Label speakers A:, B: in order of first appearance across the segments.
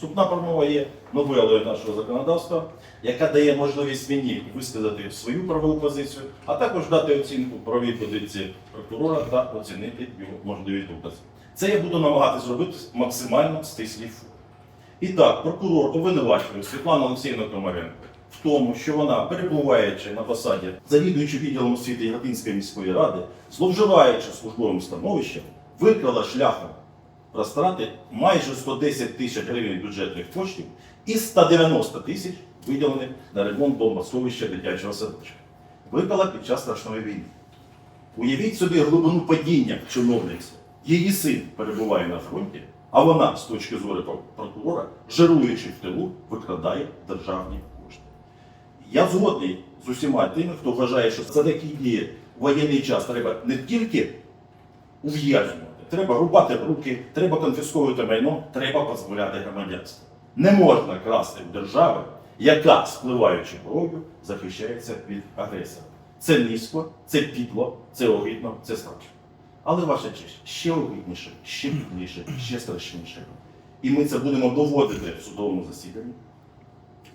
A: Вступна промова є новелою нашого законодавства, яка дає можливість мені висказати свою правову позицію, а також дати оцінку правовій позиції прокурора та оцінити його можливі докази. Це я буду намагатися зробити максимально стислій формі. І так, прокурор обвинувачує Світлану Олексіївну Комаренко в тому, що вона, перебуваючи на посаді завідуючи відділом освіти Яготинської міської ради, зловживаючи службовим становищем, викрала шляхом розтрати майже 110 тисяч гривень бюджетних коштів і 190 тисяч виділених на ремонт бомбосховища дитячого садочка. Викрала під час страшної війни. Уявіть собі глибину падіння чиновництва. Її син перебуває на фронті, а вона, з точки зору прокурора, жируючи в тилу, викрадає державні кошти. Я згодний з усіма тими, хто вважає, що за такі дії воєнний час треба не тільки ув'язнювати, треба рубати руки, треба конфісковувати майно, треба позбавляти громадянство. Не можна красти в держави, яка, спливаючи кров'ю, захищається від агресора. Це низько, це підло, це огидно, це страшно. Але ваша честь, ще огидніше, ще підліше, ще страшніше. І ми це будемо доводити в судовому засіданні.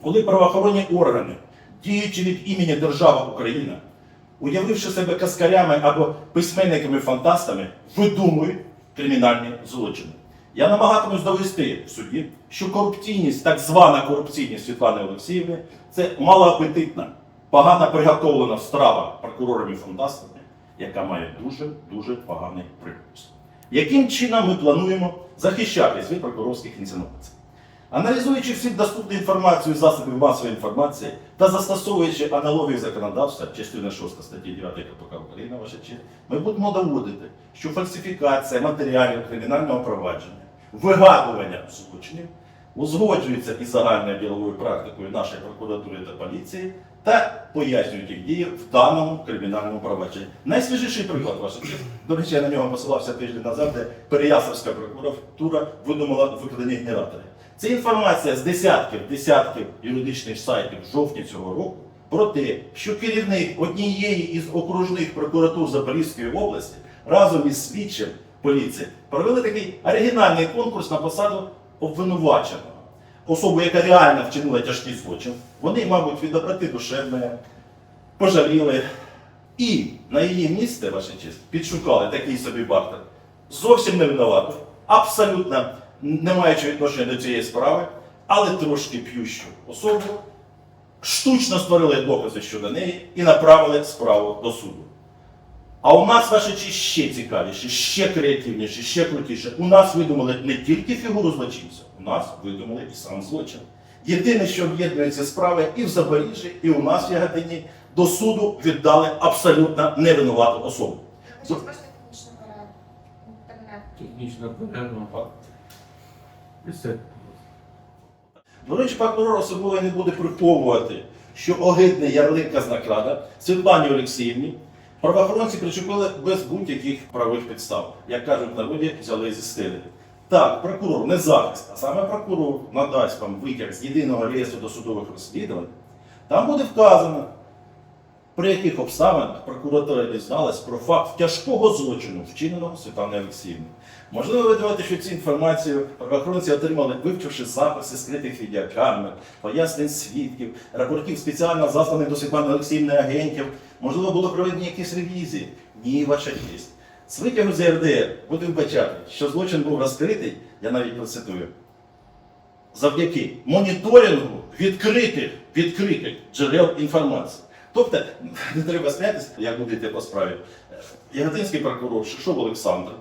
A: Коли правоохоронні органи, діючи від імені Держава Україна, уявивши себе каскарями або письменниками-фантастами, видумують кримінальні злочини. Я намагатимусь довести в суді, що корупційність, так звана корупційність Світлани Олексіївни, це малоапетитна, погано приготовлена страва прокурорами-фантастами, яка має дуже-дуже поганий прикус. Яким чином ми плануємо захищатись від прокурорських інсинуацій? Аналізуючи всі доступну інформацію засобів масової інформації та застосовуючи аналогію законодавства, частина 6 статті 9 КПК України, ваша честь, ми будемо доводити, що фальсифікація матеріалів кримінального провадження, вигадування злочинів узгоджується із загальною діловою практикою нашої прокуратури та поліції та пояснюють їх дії в даному кримінальному провадженні. Найсвіжіший приклад, ваша честь. До речі, я на нього посилався тиждень назад, де Переяславська прокуратура видумала викрадені генератори. Це інформація з десятків, десятків юридичних сайтів в жовтні цього року про те, що керівник однієї із окружних прокуратур Запорізької області разом із слідчим поліції провели такий оригінальний конкурс на посаду обвинуваченого. Особу, яка реально вчинила тяжкий злочин, вони, мабуть, від доброти пожаліли. І на її місце, ваша честь, підшукали такий собі бартер. Зовсім не винуватий, абсолютно не маючи відношення до цієї справи, але трошки п'ющу особу, штучно створили докази щодо неї і направили справу до суду. А у нас, честь, ще цікавіше, ще креативніше, ще крутіше. У нас видумали не тільки фігуру злочинця, у нас видумали і сам злочин. Єдине, що об'єднує ці справи і в Запоріжжі, і у нас в Яготині, до суду віддали абсолютно невинувату особу.
B: Технічна перерва. Присядь.
A: До речі, прокурор особливо не буде приховувати, що огидний ярлик казнокрада Світлані Олексіївні правоохоронці причепили без будь-яких правових підстав. Як кажуть в народі, взяли зі стили. Так, прокурор, не захист, а саме прокурор надасть вам витяг з єдиного реєстру досудових розслідувань. Там буде вказано, при яких обставинах прокуратура дізналась про факт тяжкого злочину, вчиненого Світланою Олексіївною. Можливо, ви думаєте, що цю інформацію правоохоронці отримали, вивчивши записи скритих відеокамер, пояснень свідків, рапортів спеціально засланих до Світлани Олексіївни агентів. Можливо, було проведені якісь ревізії. Ні, ваша честь. З витягу з РДР буде вбачати, що злочин був розкритий, я навіть процитую, завдяки моніторингу відкритих, відкритих джерел інформації. Тобто, не треба сміятися, як будете по справі. Е, Яготинський прокурор Шишов Олександр,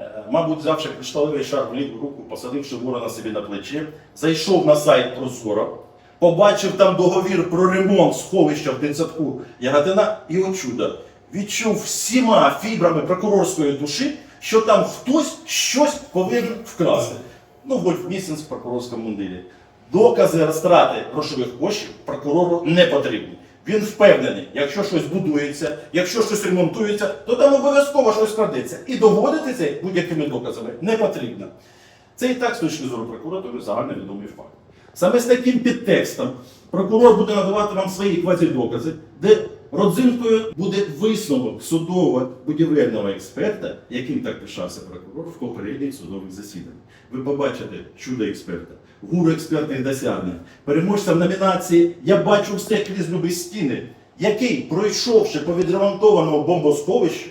A: е, мабуть, взявши кришталевий шар в ліву руку, посадивши ворона собі на плече, зайшов на сайт Прозоро, побачив там договір про ремонт сховища в дитсадку Яготина і о чудо, відчув всіма фібрами прокурорської душі, що там хтось щось повинен вкрасти. Ну, Вольф Місінс в прокурорському мундирі. Докази розтрати грошових коштів прокурору не потрібні. Він впевнений, якщо щось будується, якщо щось ремонтується, то там обов'язково щось крадеться. І доводити це будь-якими доказами не потрібно. Це і так з точки зору прокуратури загальновідомий факт. Саме з таким підтекстом прокурор буде надавати вам свої квазідокази, де родзинкою буде висновок судового будівельного експерта, яким так пишався прокурор в попередніх судових засіданнях. Ви побачите чудо експерта. гуру експертних досягнень, переможцем номінації Я бачу все крізь любі стіни, який, пройшовши по відремонтованому бомбосховищу,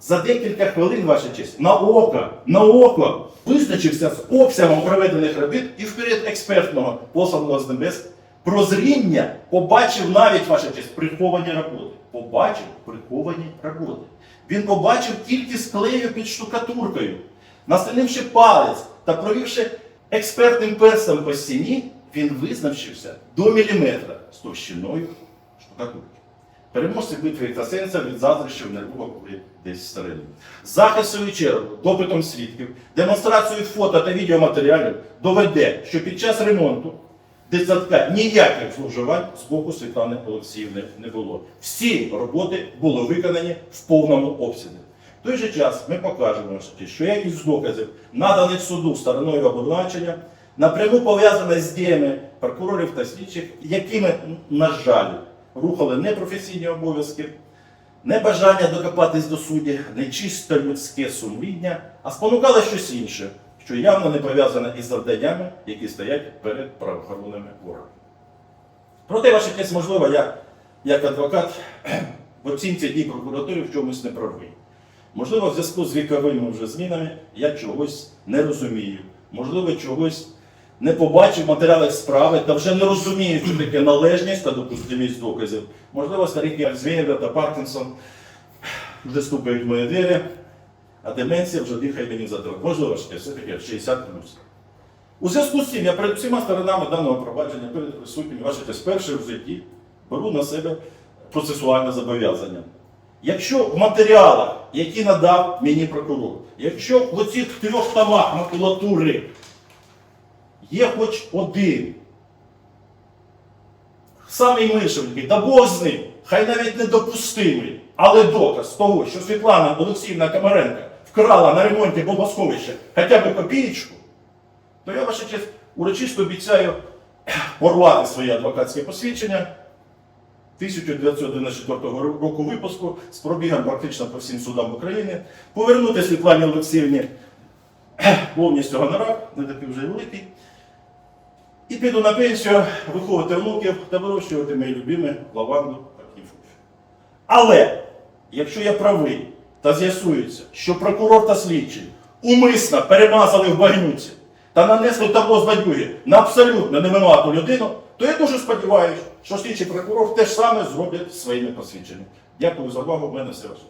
A: за декілька хвилин, ваша честь, на око, на око визначився з обсягом проведених робіт і вперед експертного посланого з небес прозріння побачив навіть ваша честь приховані роботи. Побачив приховані роботи. Він побачив тільки склею під штукатуркою, настанивши палець та провівши експертним перстом по стіні, він визначився до міліметра з товщиною штукатурки. Переможці битви екстрасенса від заздрощів нервово були десь всередині. Захист свою чергу, допитом свідків, демонстрацією фото та відеоматеріалів доведе, що під час ремонту дитсадка ніяких зловживань з боку Світлани Олексіївни не було. Всі роботи були виконані в повному обсязі. В той же час ми покажемо, що якість доказів, наданих суду стороною обвинувачення, напряму пов'язана з діями прокурорів та слідчих, якими, на жаль, рухали непрофесійні обов'язки, небажання докопатись до судді, нечисто людське сумління, а спонукали щось інше, що явно не пов'язане із завданнями, які стоять перед правоохоронними органами. Проте, ваша честь, можливо, я, як адвокат, в оцінці дій прокуратури в чомусь не правий. Можливо, в зв'язку з віковими вже змінами я чогось не розумію. Можливо, чогось не побачив в матеріалах справи та вже не розумію, що таке належність та допустимість доказів. Можливо, старі Альцгеймер та Паркінсон вже стукають в мої двері, а деменція вже дихає мені за трохи. Можливо, ще все-таки 60 плюс. У зв'язку з цим я перед всіма сторонами даного провадження, перед присутніми, ваші честь, в житті беру на себе процесуальне зобов'язання. Якщо в матеріалах, які надав мені прокурор, якщо в оцих трьох томах макулатури є хоч один, самий мишевний, та Бог з ним, хай навіть недопустимий, але доказ того, що Світлана Олексіївна Комаренка вкрала на ремонті бомбосховища хоча б копієчку, то я ваша честь урочисто обіцяю порвати своє адвокатське посвідчення. 1994 року випуску з пробігом практично по всім судам України, повернути Світлані Олексіївні повністю гонорар, не такий вже великий, і піду на пенсію виховувати внуків та вирощувати мої любимі лаванду та. Але якщо я правий та з'ясується, що прокурор та слідчий умисно перемазали в багнюці та нанесли того з на абсолютно невинувату людину, то я дуже сподіваюся, що слідчий прокурор те ж саме зроблять своїми посвідченнями. Дякую за увагу. В мене все ваше.